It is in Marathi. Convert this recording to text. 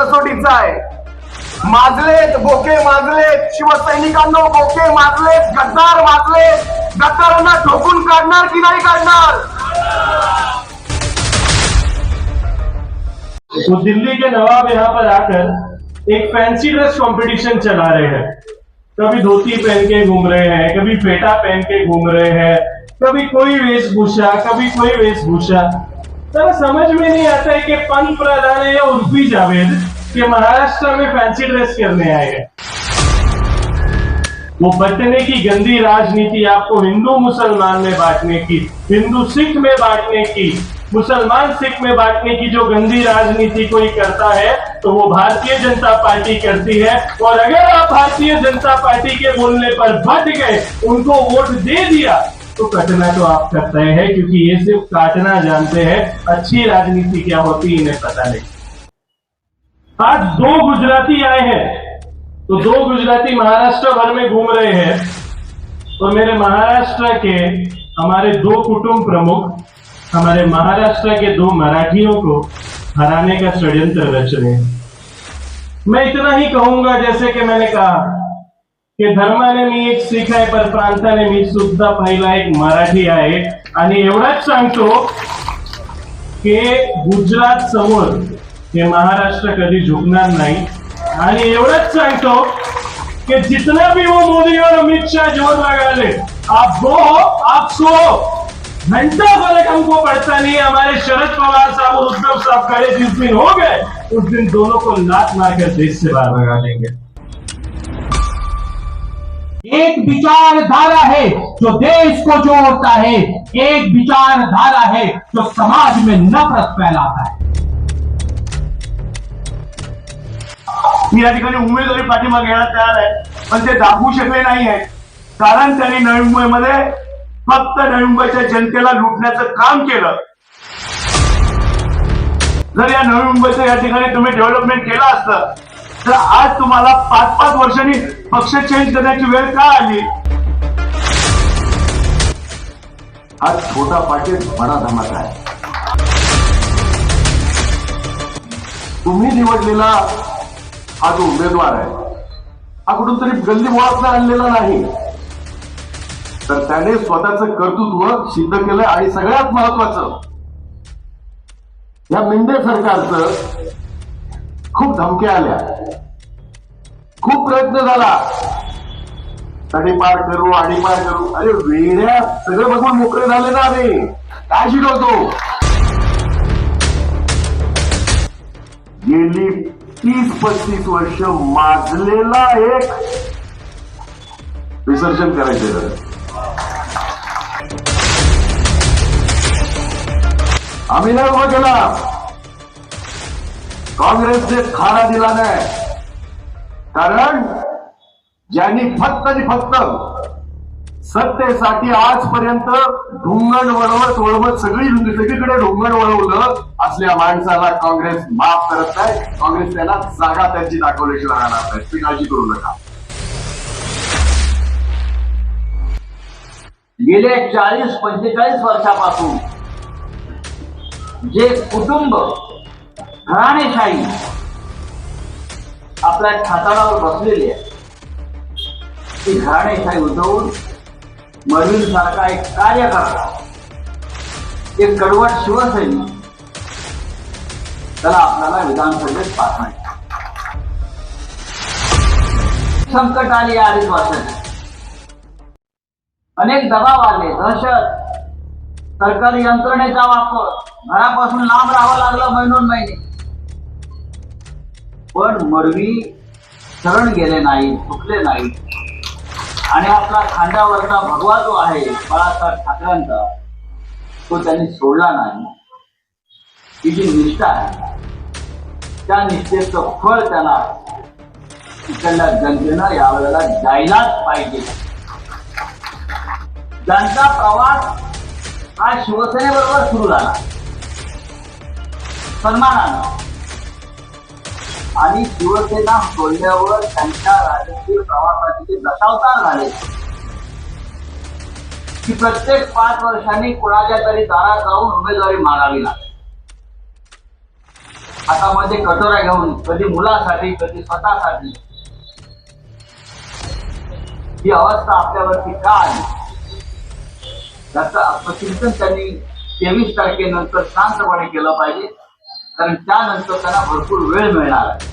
फार कसोटीचा आहे. माजलेत, बोके माजलेत, शिवसैनिकांनो, बोके माजलेत, गद्दार माजलेत. गद्दारांना ठोकून काढणार की नाही काढणार? वो दिल्ली के नवाब यहाँ पर आकर एक फैंसी ड्रेस कंपटीशन चला रहे हैं। कभी धोती पहन के घूम रहे हैं, कभी फेटा पहन के घूम रहे हैं, कभी कोई वेशभूषा, कभी कोई वेशभूषा। जरा समझ में नहीं आता है कि पंत प्रधान है या उर्फी जावेद कि महाराष्ट्र में फैंसी ड्रेस करने आए हैं। वो बटने की गंदी राजनीति आपको हिंदू, मुसलमान में बांटने की, हिंदू, सिख में बांटने की, मुसलमान, सिख में बांटने की जो गंदी राजनीति कोई करता है तो वो भारतीय जनता पार्टी करती है। और अगर आप भारतीय जनता पार्टी के बोलने पर बच गए उनको वोट दे दिया तो कटना तो आप करते हैं क्योंकि ये सिर्फ़ काटना जानते हैं, अच्छी राजनीति क्या होती इन्हें पता नहीं। आज दो गुजराती आए हैं तो दो गुजराती महाराष्ट्र भर में घूम रहे हैं। और मेरे महाराष्ट्र के हमारे दो कुटुंब प्रमुख, हमारे महाराष्ट्र के दो मराठियों को हराने का षड्यंत्र रच रहे हैं। मैं इतना ही कहूँगा जैसे कि मैंने कहा की धर्माने मी एक शीख आहे पण प्रांताने मी सुद्धा पहिला एक मराठी आहे. आणि एवढाच सांगतो की गुजरात समोर हे महाराष्ट्र कधी झुकणार नाही. आणि एवढंच सांगतो कि जितना भी वो मोदी और अमित शाह जोर लगा ले आप वो हो आप सो हो। घंटा फर्क हमको पड़ता नहीं हमारे शरद पवार साहब और उद्धव साहब खड़े जिस दिन हो गए उस दिन दोनों को लात मारकर देश से बाहर लगा लेंगे। एक विचारधारा है जो देश को जोड़ता है। एक विचारधारा है जो समाज में नफरत फैलाता है। मी या ठिकाणी उमेदवारी पाठिंबा घ्यायला तयार आहे पण ते दाखवू शकले नाही आहे कारण त्यांनी नवी मुंबईमध्ये फक्त नवी मुंबईच्या जनतेला लुटण्याचं काम केलं. जर या नवी मुंबईचं या ठिकाणी तुम्ही डेव्हलपमेंट केलं असतं तर आज तुम्हाला पाच पाच वर्षांनी पक्ष चेंज करण्याची वेळ का आली? हा छोटा पाटील बडा धमाका आहे. तुम्ही निवडलेला हा जो उमेदवार आहे हा कुठून तरी गल्ली मुळातला आणलेला नाही. तर त्याने स्वतःचं कर्तृत्व सिद्ध केलंय आणि सगळ्यात महत्वाचं या मेंढे सरकारचं खूप धमक्या आल्या. खूप प्रयत्न झाला. तडीपार करू आडीपार करू. अरे वेड्या सगळं बघून मोकळे झाले ना अरे काय शिकवतो? गेली तीस पस्तीस वर्ष माजलेला एक विसर्जन करायचे जरा. आम्ही नाही उभा केला. काँग्रेसने खाना दिला नाही. कारण ज्यांनी फक्त आणि फक्त सत्तेसाठी आजपर्यंत ढुंगण वळवत वळवत सगळी सगळीकडे ढुंगण वळवलं असल्या माणसाला काँग्रेस माफ करत नाही. काँग्रेस त्यांना जागा त्यांची दाखवल्याशिवाय राहणार नाही. तुम्ही काळजी करू नका. गेल्या चाळीस पंचेचाळीस वर्षापासून जे कुटुंब घराणेशाही आपल्या ठाताडावर बसलेली आहे. ती घराणेशाही उठवून मरीन सारखा एक कार्यकर्ता एक कडवट शिवसैनिक त्याला आपल्याला विधानसभेत पाठवायचं संकट आली आधीच वाचन अनेक दबाव आले दहशत सरकारी यंत्रणेचा वापर. घरापासून लांब राहावं लागलं महिनोन महिने पण मरवी शरण गेले नाही चुकले नाही. आणि आपला खांद्यावरचा भगवा जो आहे बाळासाहेब ठाकरेंचा तो त्यांनी सोडला नाही. ही जी निष्ठा आहे. त्या निष्ठेचं फळ त्यांना इकडल्या जनतेनं यावेळेला जायलाच पाहिजे. त्यांचा प्रवास हा शिवसेनेबरोबर सुरू झाला. सन्मानानं. आणि शिवसेना सोडल्यावर त्यांच्या राजकीय प्रवासाचे दशावतार झाले. की प्रत्येक पाच वर्षांनी कुणाच्या तरी दारात जाऊन उमेदवारी मागावी लागते मध्ये कचोरा घेऊन कधी मुलासाठी कधी स्वतःसाठी. ही अवस्था आपल्यावरती का आली? त्याचं प्रशिक्षण त्यांनी तेवीस तारखेनंतर शांतपणे केलं पाहिजे. कारण त्यानंतर त्यांना भरपूर वेळ मिळणार आहे.